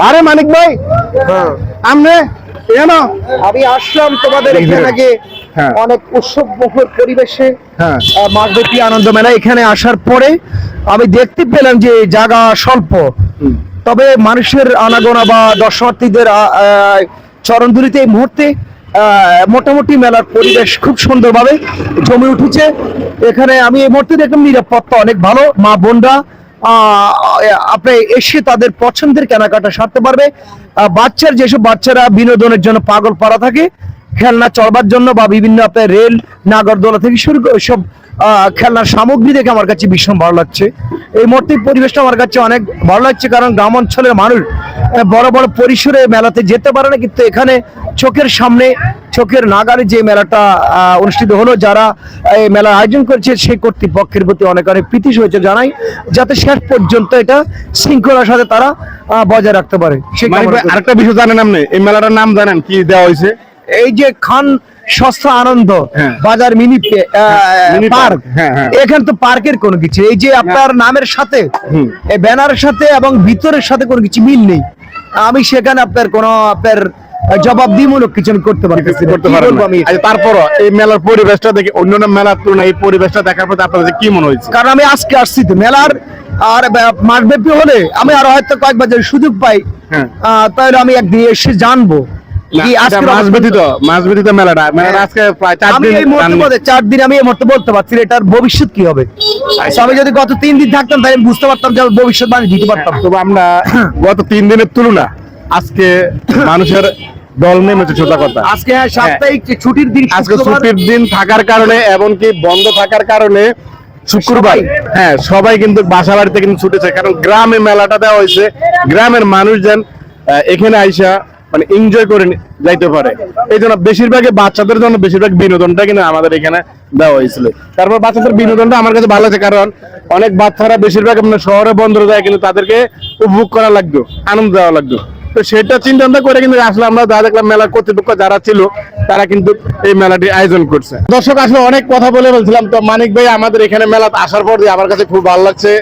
আরে মানিক ভাই হ্যাঁ। আমনে এনো আমি আসলাম তোমাদের এখানে। আগে হ্যাঁ। অনেক উৎসব মুখর পরিবেশে মাসব্যাপী আনন্দ মেলা এখানে আসার পরে আমি দেখতে পেলাম যে জায়গা স্বল্প। তবে মানুষের আনাগোনা বা দর্শনার্থীদের চরণধুলিতে এই মুহূর্তে আহ, মোটামুটি মেলার পরিবেশ খুব সুন্দরভাবে জমে উঠেছে। এখানে আমি এই মুহূর্তে দেখলাম নিরাপত্তা অনেক ভালো। মা বোনরা আপনি এসে তাদের পছন্দের কেনাকাটা সারতে পারবে। বাচ্চার যেসব বাচ্চারা বিনোদনের জন্য পাগল পাড়া থাকে, খেলনা চড়বার জন্য বা বিভিন্ন আপনার রেল, নাগরদোলা থেকে শুরু সব খেলনার সামগ্রী দেখে আমার কাছে ভীষণ ভালো লাগছে। এই মুহূর্তে পরিবেশটা আমার কাছে অনেক ভালো লাগছে কারণ গ্রাম অঞ্চলের মানুষ বড় বড় পরিসরে মেলাতে যেতে পারে না কিন্তু এখানে চোখের সামনে চোখের নাগারে যে মেলাটা অনুষ্ঠিত হলো যারা এই মেলার আয়োজন করেছে সেই কর্তৃপক্ষের প্রতি অনেক অনেক প্রীতি হয়েছে জানাই যাতে শেষ পর্যন্ত এটা শৃঙ্খলার সাথে তারা বজায় রাখতে পারে। আরেকটা বিষয় জানেন আপনি? এই মেলাটার নাম জানেন কি দেওয়া হয়েছে? এই যে খান সস্তা আনন্দ হ্যাঁ। বাজার মিনি পার্ক। হ্যাঁ, হ্যাঁ। এখানে তো পার্কের কোনো কিছু এই যে আপনার নামের সাথে ব্যানারের সাথে এবং ভিতরের সাথে কোনো কিছু মিল নেই। আমি সেখানে আপনার কোনো আপনার জবাবদিহিমূলক কিছু আমি করতে পারতেছি। করতে না। আমি? আচ্ছা, তারপরও এই মেলার পরিবেশটা দেখে অন্যান্য মেলার তুলনায় এই পরিবেশটা দেখার পর আপনাদের কি মনে হয়েছে? কারণ আমি আজকে আসছি তো মেলার আর মাঠব্যাপী হলে আমি আরও হয়তো কয়েকবার যদি সুযোগ পাই তাহলে আমি একদিন এসে জানব। এটার ভবিষ্যৎ কি হবে। আমি যদি গত তিন দিন থাকতাম তাহলে বুঝতে পারতাম যে ভবিষ্যৎ বাণী দিতে পারতাম। তবে আমরা গত তিন দিনের তুলনা আজকে মানুষের দল নেমেছে সোজা কথা। আজকে হ্যাঁ সাপ্তাহিক ছুটির দিন আজকে ছুটির দিন থাকার কারণে এমনকি বন্ধ থাকার কারণে শুক্রবার। হ্যাঁ সবাই কিন্তু বাসা বাড়িতে কিন্তু ছুটেছে কারণ গ্রামে মেলাটা দেওয়া হয়েছে। গ্রামের মানুষজন এখানে আইসা মানে এনজয় করে যাইতে পারে। এই জন্য বেশিরভাগই বাচ্চাদের জন্য বেশিরভাগ বিনোদনটা কিন্তু আমাদের এখানে দেওয়া হয়েছিল। তারপর বাচ্চাদের বিনোদনটা আমার কাছে ভালো লাগে কারণ অনেক বাচ্চারা বেশিরভাগ আপনার শহরে বন্ধ যায়, কিন্তু তাদেরকে উপভোগ করা লাগতো, আনন্দ দেওয়া লাগতো। তো সেটা চিন্তা করে কিন্তু আসলে আমরা যা দেখলাম মেলার কর্তৃপক্ষ যারা ছিল, তারা কিন্তু এই মেলাটি আয়োজন করছে। দর্শক আসলে অনেক কথা বলে বলছিলাম তো মানিক ভাই আমাদের এখানে মেলা আসার পর আমার কাছে খুব ভালো লাগছে।